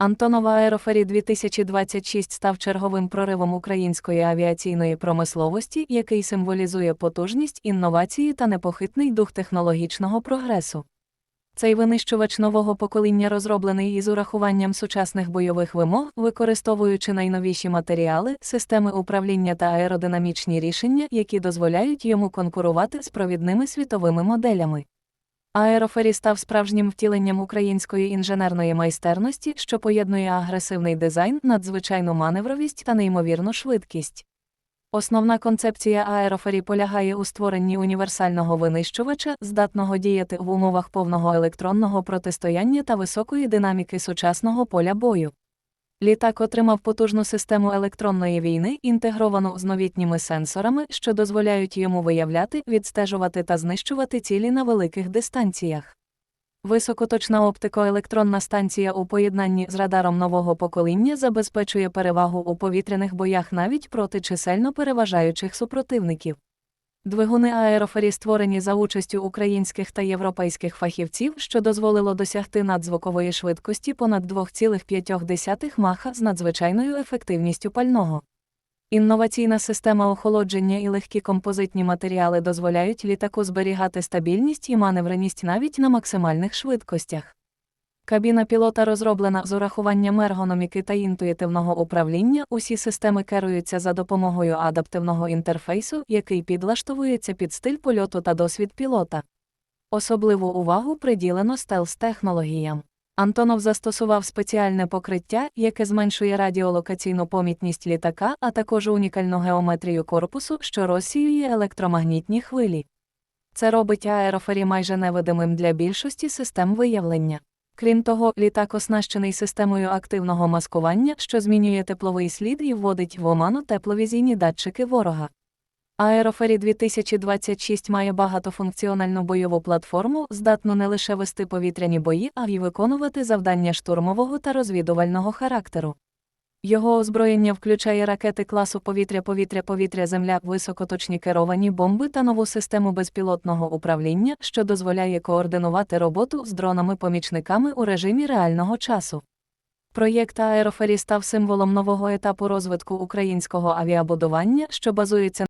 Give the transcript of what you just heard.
Антонов Аерофері 2026 став черговим проривом української авіаційної промисловості, який символізує потужність, інновації та непохитний дух технологічного прогресу. Цей винищувач нового покоління розроблений із урахуванням сучасних бойових вимог, використовуючи найновіші матеріали, системи управління та аеродинамічні рішення, які дозволяють йому конкурувати з провідними світовими моделями. Аерофері став справжнім втіленням української інженерної майстерності, що поєднує агресивний дизайн, надзвичайну маневровість та неймовірну швидкість. Основна концепція аерофері полягає у створенні універсального винищувача, здатного діяти в умовах повного електронного протистояння та високої динаміки сучасного поля бою. Літак отримав потужну систему електронної війни, інтегровану з новітніми сенсорами, що дозволяють йому виявляти, відстежувати та знищувати цілі на великих дистанціях. Високоточна оптико-електронна станція у поєднанні з радаром нового покоління забезпечує перевагу у повітряних боях навіть проти чисельно переважаючих супротивників. Двигуни аерофері створені за участю українських та європейських фахівців, що дозволило досягти надзвукової швидкості понад 2,5 маха з надзвичайною ефективністю пального. Інноваційна система охолодження і легкі композитні матеріали дозволяють літаку зберігати стабільність і маневреність навіть на максимальних швидкостях. Кабіна пілота розроблена з урахуванням ергономіки та інтуїтивного управління. Усі системи керуються за допомогою адаптивного інтерфейсу, який підлаштовується під стиль польоту та досвід пілота. Особливу увагу приділено стелс-технологіям. Антонов застосував спеціальне покриття, яке зменшує радіолокаційну помітність літака, а також унікальну геометрію корпусу, що розсіює електромагнітні хвилі. Це робить аерофері майже невидимим для більшості систем виявлення. Крім того, літак оснащений системою активного маскування, що змінює тепловий слід і вводить в оману тепловізійні датчики ворога. Аерофері 2026 має багатофункціональну бойову платформу, здатну не лише вести повітряні бої, а й виконувати завдання штурмового та розвідувального характеру. Його озброєння включає ракети класу повітря-повітря-повітря-земля, високоточні керовані бомби та нову систему безпілотного управління, що дозволяє координувати роботу з дронами-помічниками у режимі реального часу. Проєкт Аерофері став символом нового етапу розвитку українського авіабудування, що базується